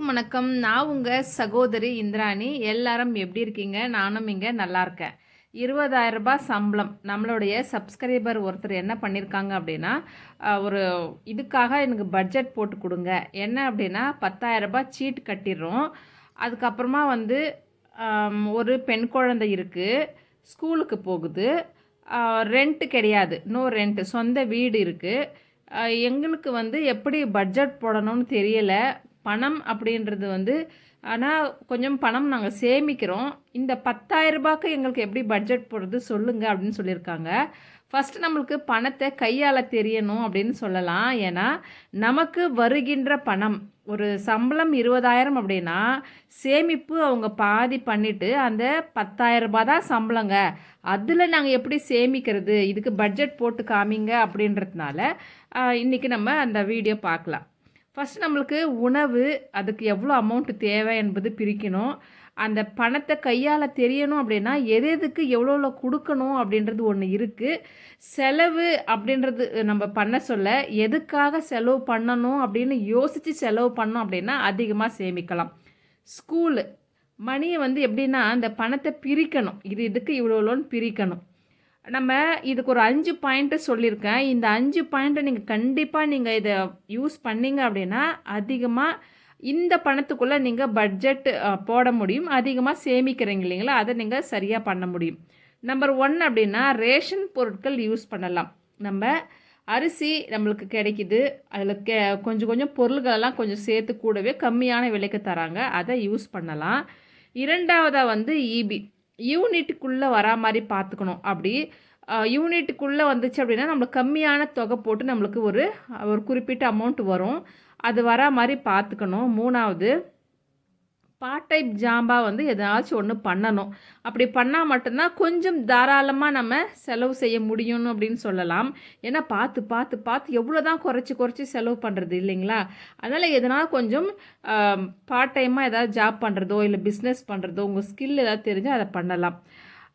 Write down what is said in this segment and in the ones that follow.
எல்லாருக்கும் வணக்கம். நான் உங்கள் சகோதரி இந்திராணி. எல்லாரும் எப்படி இருக்கீங்க? நானும் இங்கே நல்லா இருக்கேன். இருபதாயிரம் ரூபாய் சம்பளம். நம்மளுடைய சப்ஸ்கிரைபர் ஒருத்தர் என்ன பண்ணியிருக்காங்க அப்படின்னா ஒரு இதுக்காக எனக்கு பட்ஜெட் போட்டு கொடுங்க. என்ன அப்படின்னா பத்தாயிரம் ரூபாய் சீட் கட்டிடுறோம். அதுக்கப்புறமா வந்து ஒரு பெண் குழந்தை இருக்குது ஸ்கூலுக்கு போகுது. ரெண்ட்டு கிடையாது. நோ ரெண்ட்டு சொந்த வீடு இருக்குது எங்களுக்கு வந்து எப்படி பட்ஜெட் போடணும்னு தெரியலை. பணம் அப்படின்றது வந்து ஆனால் கொஞ்சம் பணம் நாங்கள் சேமிக்கிறோம். இந்த 10000 ரூபாய்க்கு எங்களுக்கு எப்படி பட்ஜெட் போடுறது சொல்லுங்கள் அப்படின்னு சொல்லியிருக்காங்க. ஃபஸ்ட்டு நம்மளுக்கு பணத்தை கையால் தெரியணும் அப்படின்னு சொல்லலாம். ஏன்னா நமக்கு வருகின்ற பணம் ஒரு சம்பளம் இருபதாயிரம் அப்படின்னா சேமிப்பு அவங்க பாதி பண்ணிவிட்டு அந்த 10000 ரூபாய் தான் சம்பளங்க. அதில் நாங்கள் எப்படி சேமிக்கிறது? இதுக்கு பட்ஜெட் போட்டு காமிங்க அப்படின்றதுனால இன்றைக்கி நம்ம அந்த வீடியோ பார்க்கலாம். ஃபஸ்ட் நம்மளுக்கு உணவு அதுக்கு எவ்வளோ அமௌண்ட்டு தேவை என்பது பிரிக்கணும். அந்த பணத்தை கையால் தெரியணும் அப்படின்னா எது எதுக்கு எவ்வளோ எவ்வளோ கொடுக்கணும் அப்படின்றது ஒன்று இருக்குது செலவு அப்படின்றது நம்ம பண்ண சொல்ல எதுக்காக செலவு பண்ணணும் அப்படின்னு யோசித்து செலவு பண்ணோம் அப்படின்னா அதிகமாக சேமிக்கலாம். ஸ்கூலு மணியை வந்து எப்படின்னா அந்த பணத்தை பிரிக்கணும். இது இதுக்கு இவ்வளோ இவ்வளோன்னு பிரிக்கணும். நம்ம இதுக்கு ஒரு அஞ்சு பாயிண்ட்டு சொல்லியிருக்கேன். இந்த அஞ்சு பாயிண்ட்டை நீங்கள் கண்டிப்பாக நீங்கள் இதை யூஸ் பண்ணீங்க அப்படின்னா அதிகமாக இந்த பணத்துக்குள்ளே நீங்கள் பட்ஜெட் போட முடியும். அதிகமாக சேமிக்கிறீங்க இல்லைங்களா அதை நீங்கள் சரியாக பண்ண முடியும். நம்பர் ஒன் அப்படின்னா ரேஷன் பொருட்கள் யூஸ் பண்ணலாம். நம்ம அரிசி நம்மளுக்கு கிடைக்குது. அதில் கே கொஞ்சம் கொஞ்சம் பொருள்களெல்லாம் கொஞ்சம் சேர்த்து கூடவே கம்மியான விலைக்கு தராங்க. அதை யூஸ் பண்ணலாம். இரண்டாவதாக வந்து இபி யூனிட்டுக்குள்ளே வரா மாதிரி பார்த்துக்கணும் அப்படி யூனிட்டுக்குள்ளே வந்துச்சு அப்படின்னா நம்மளுக்கு கம்மியான தொகை போட்டு நம்மளுக்கு ஒரு ஒரு குறிப்பிட்ட அமௌண்ட் வரும். அது வரா மாதிரி பார்த்துக்கணும் மூணாவது பார்ட் டைப் ஜாம்பா வந்து ஏதாச்சும் ஒன்று பண்ணணும். அப்படி பண்ணால் மட்டும்தான் கொஞ்சம் தாராளமாக நம்ம செலவு செய்ய முடியும்னு அப்படின்னு சொல்லலாம். ஏன்னா பார்த்து பார்த்து பார்த்து எவ்வளோ தான் குறைச்சி குறைச்சி செலவு பண்ணுறது இல்லைங்களா? அதனால் எதனால் கொஞ்சம் பார்ட் டைமாக ஏதாவது ஜாப் பண்ணுறதோ இல்லை பிஸ்னஸ் பண்ணுறதோ உங்கள் ஸ்கில் ஏதாவது தெரிஞ்சால் அதை பண்ணலாம்.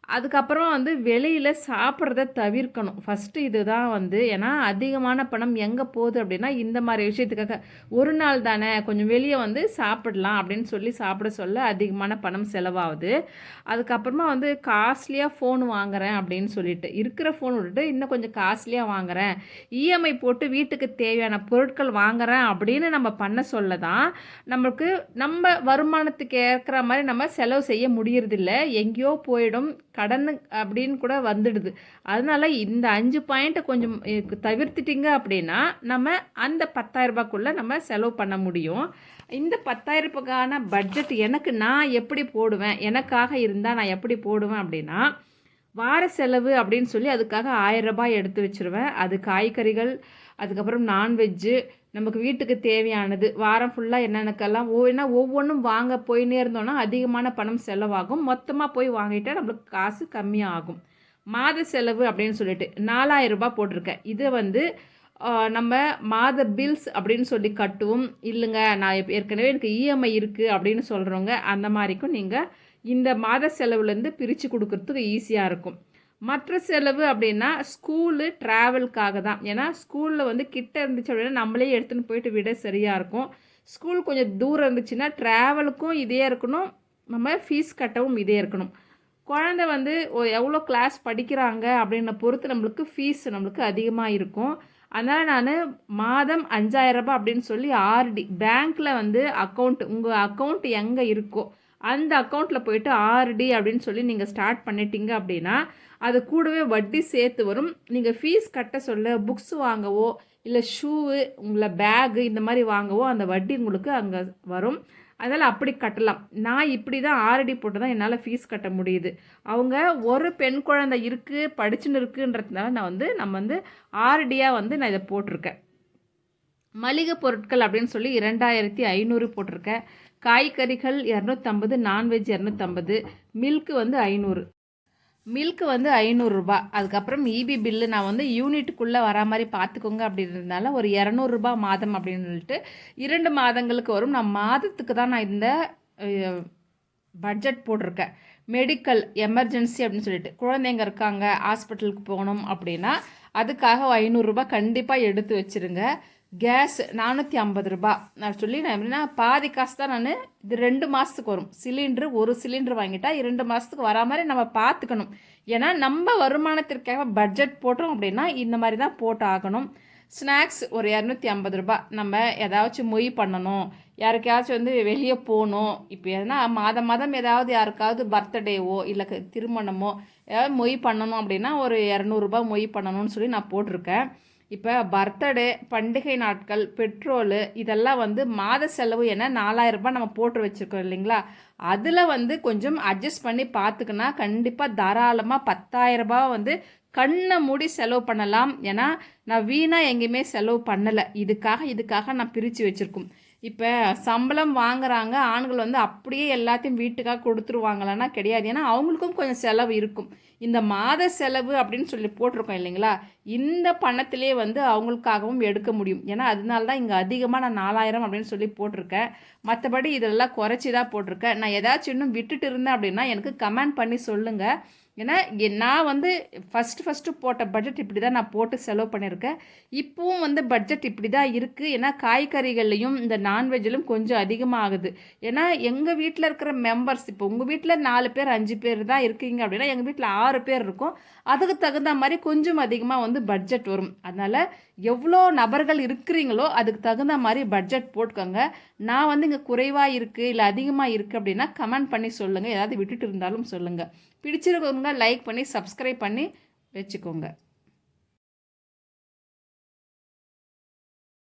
அதுக்கப்புறமா வந்து வெளியில் சாப்பிட்றத தவிர்க்கணும். ஃபஸ்ட்டு இதுதான் வந்து ஏன்னா அதிகமான பணம் எங்கே போகுது அப்படின்னா இந்த மாதிரி விஷயத்துக்காக. ஒரு நாள் தானே கொஞ்சம் வெளியே வந்து சாப்பிடலாம் அப்படின்னு சொல்லி சாப்பிட சொல்ல அதிகமான பணம் செலவாகுது. அதுக்கப்புறமா வந்து காஸ்ட்லியாக ஃபோன் வாங்குறேன் அப்படின்னு சொல்லிட்டு இருக்கிற ஃபோன் விட்டுட்டு இன்னும் கொஞ்சம் காஸ்ட்லியாக வாங்குறேன். இஎம்ஐ போட்டு வீட்டுக்கு தேவையான பொருட்கள் வாங்குறேன் அப்படின்னு நம்ம பண்ண சொல்ல தான் நம்மளுக்கு நம்ம வருமானத்துக்கு ஏற்கிற மாதிரி நம்ம செலவு செய்ய முடியறதில்ல. எங்கேயோ போயிடும் கடன் அப்படின்னு கூட வந்துடுது. அதனால இந்த அஞ்சு பாயிண்ட்டை கொஞ்சம் தவிர்த்துட்டிங்க அப்படின்னா நம்ம அந்த பத்தாயிரரூபாக்குள்ளே நம்ம செலவு பண்ண முடியும். இந்த 10000 ரூபாய்க்கான பட்ஜெட் எனக்கு நான் எப்படி போடுவேன்? எனக்காக இருந்தால் நான் எப்படி போடுவேன் அப்படின்னா வார செலவு அப்படின்னு சொல்லி அதுக்காக ஆயிரம் ரூபாய் எடுத்து வச்சிருவேன். அது காய்கறிகள் அதுக்கப்புறம் நான்வெஜ்ஜு நமக்கு வீட்டுக்கு தேவையானது. வாரம் ஃபுல்லாக என்னென்னக்கெல்லாம் ஒவ்வொன்றா ஒவ்வொன்றும் வாங்க போயின்னே இருந்தோன்னா அதிகமான பணம் செலவாகும். மொத்தமாக போய் வாங்கிட்டால் நம்மளுக்கு காசு கம்மியாகும். மாத செலவு அப்படின்னு சொல்லிட்டு நாலாயிரம் ரூபாய் போட்டிருக்கேன். இதை வந்து நம்ம மாத பில்ஸ் அப்படின்னு சொல்லி கட்டுவோம். இல்லைங்க நான் ஏற்கனவே எனக்கு இஎம்ஐ இருக்குது அப்படின்னு சொல்கிறவங்க அந்த மாதிரிக்கும் நீங்கள் இந்த மாத செலவுலேருந்து பிரித்து கொடுக்கறதுக்கு ஈஸியாக இருக்கும். மற்ற செலவு அப்படின்னா ஸ்கூலு ட்ராவலுக்காக தான். ஏன்னா ஸ்கூலில் வந்து கிட்ட இருந்துச்சு அப்படின்னா நம்மளே எடுத்துன்னு போயிட்டு விட சரியாக இருக்கும். ஸ்கூல் கொஞ்சம் தூரம் இருந்துச்சுன்னா ட்ராவலுக்கும் இதே இருக்கணும். நம்ம ஃபீஸ் கட்டவும் இதே இருக்கணும். குழந்தை வந்து எவ்வளோ கிளாஸ் படிக்கிறாங்க அப்படின்ன பொறுத்து நம்மளுக்கு ஃபீஸ் நம்மளுக்கு அதிகமாக இருக்கும். அதனால் நான் மாதம் 5000 ரூபாய் அப்படின்னு சொல்லி ஆர்டி பேங்க்கில் வந்து அக்கௌண்ட் உங்கள் அக்கௌண்ட் எங்கே இருக்கோ அந்த அக்கௌண்ட்டில் போயிட்டு ஆர்டி அப்படின்னு சொல்லி நீங்கள் ஸ்டார்ட் பண்ணிட்டீங்க அப்படின்னா அது கூடவே வட்டி சேர்த்து வரும். நீங்கள் ஃபீஸ் கட்ட சொல்ல புக்ஸ் வாங்கவோ இல்லை ஷூவு உங்களை பேகு இந்த மாதிரி வாங்கவோ அந்த வட்டி உங்களுக்கு அங்கே வரும். அதனால் அப்படி கட்டலாம். நான் இப்படி தான் ஆர்டி போட்டு தான் என்னால் ஃபீஸ் கட்ட முடியுது. அவங்க ஒரு பெண் குழந்தை இருக்குது படிச்சுன்னு இருக்குன்றதுனால நான் வந்து நம்ம வந்து ஆர்டியாக வந்து நான் இதை போட்டிருக்கேன். மளிகை பொருட்கள் அப்படின்னு சொல்லி இரண்டாயிரத்தி ஐநூறு போட்டிருக்கேன். காய்கறிகள் இரநூத்தம்பது நான்வெஜ் இரநூத்தம்பது மில்க்கு வந்து ஐநூறு. மில்க்கு வந்து ஐநூறுரூபா அதுக்கப்புறம் இபி பில்லு நான் வந்து யூனிட்டுக்குள்ளே வரா மாதிரி பார்த்துக்கோங்க அப்படின்றதுனால ஒரு இரநூறுபா மாதம் அப்படின்னு சொல்லிட்டு இரண்டு மாதங்களுக்கு வரும். நான் மாதத்துக்கு தான் நான் இந்த பட்ஜெட் போட்டிருக்கேன். மெடிக்கல் எமர்ஜென்சி அப்படின்னு சொல்லிட்டு. குழந்தைங்க இருக்காங்க ஹாஸ்பிட்டலுக்கு போகணும் அப்படின்னா அதுக்காக ஐநூறுரூபா கண்டிப்பாக எடுத்து வச்சிருங்க. கேஸ் நானூற்றி ஐம்பது ரூபா. நான் சொல்லி நான் எப்படின்னா பாதி காசு தான் நான் இது ரெண்டு மாதத்துக்கு வரும். சிலிண்ட்ரு ஒரு சிலிண்டர் வாங்கிட்டா இரண்டு மாதத்துக்கு வரா மாதிரி நம்ம பார்த்துக்கணும் ஏன்னா நம்ம வருமானத்திற்காக பட்ஜெட் போட்டோம் அப்படின்னா இந்த மாதிரி தான் போட்டு ஆகணும் ஸ்நாக்ஸ் ஒரு இரநூத்தி ஐம்பது ரூபா. நம்ம ஏதாச்சும் மொய் பண்ணணும். யாருக்கையாச்சும் வந்து வெளியே போகணும். இப்போ எதுனா மாதம் மாதம் ஏதாவது யாருக்காவது பர்த்டேவோ இல்லை திருமணமோ ஏதாவது மொய் பண்ணணும் அப்படின்னா ஒரு இரநூறுபா மொய் பண்ணணும்னு சொல்லி நான் போட்டிருக்கேன். இப்போ பர்த்டே பண்டிகை நாட்கள் பெட்ரோலு இதெல்லாம் வந்து மாத செலவு என நாலாயிரரூபா நம்ம போட்டு வச்சுருக்கோம் இல்லைங்களா? அதில் வந்து கொஞ்சம் அட்ஜஸ்ட் பண்ணி பார்த்துக்கினா கண்டிப்பாக தாராளமாக பத்தாயிரம் ரூபாய் வந்து கண்ணை மூடி செலவு பண்ணலாம். ஏன்னா நான் வீணாக எங்கேயுமே செலவு பண்ணலை. இதுக்காக இதுக்காக நான் பிரித்து வச்சுருக்கோம். இப்போ சம்பளம் வாங்குறாங்க. ஆண்கள் வந்து அப்படியே எல்லாத்தையும் வீட்டுக்காக கொடுத்துருவாங்களான்னா கிடையாது. ஏன்னா அவங்களுக்கும் கொஞ்சம் செலவு இருக்கும். இந்த மாத செலவு அப்படின்னு சொல்லி போட்டிருக்கோம் இல்லைங்களா? இந்த பணத்திலே வந்து அவங்களுக்காகவும் எடுக்க முடியும். ஏன்னா அதனால தான் இங்கே அதிகமாக நான் நாலாயிரம் அப்படின்னு சொல்லி போட்டிருக்கேன். மற்றபடி இதெல்லாம் குறைச்சி தான் போட்டிருக்கேன். நான் ஏதாச்சும் இன்னும் விட்டுட்டு இருந்தேன் அப்படின்னா எனக்கு கமெண்ட் பண்ணி சொல்லுங்கள் ஏன்னா நான் வந்து ஃபஸ்ட்டு ஃபஸ்ட்டு போட்ட பட்ஜெட் இப்படி தான் நான் போட்டு செலவு பண்ணியிருக்கேன். இப்போவும் வந்து பட்ஜெட் இப்படி தான் இருக்குது ஏன்னா காய்கறிகள்லையும் இந்த நான்வெஜ்லையும் கொஞ்சம் அதிகமாகுது. ஏன்னா எங்கள் வீட்டில் இருக்கிற மெம்பர்ஸ் இப்போ உங்கள் வீட்டில் நாலு பேர் அஞ்சு பேர் தான் இருக்கீங்க அப்படின்னா எங்கள் வீட்டில் ஆறு பேர் இருக்கும். அதுக்கு தகுந்த மாதிரி கொஞ்சம் அதிகமாக வந்து பட்ஜெட் வரும். அதனால் எவ்வளோ நபர்கள் இருக்கிறீங்களோ அதுக்கு தகுந்த மாதிரி பட்ஜெட் போட்டுக்கோங்க. நான் வந்து இங்கே குறைவாக இருக்குது இல்லை அதிகமாக இருக்குது அப்படின்னா கமெண்ட் பண்ணி சொல்லுங்கள் ஏதாவது விட்டுட்டு இருந்தாலும் சொல்லுங்கள் பிடிச்சிருக்கவங்க லைக் பண்ணி சப்ஸ்கிரைப் பண்ணி வச்சுக்கோங்க.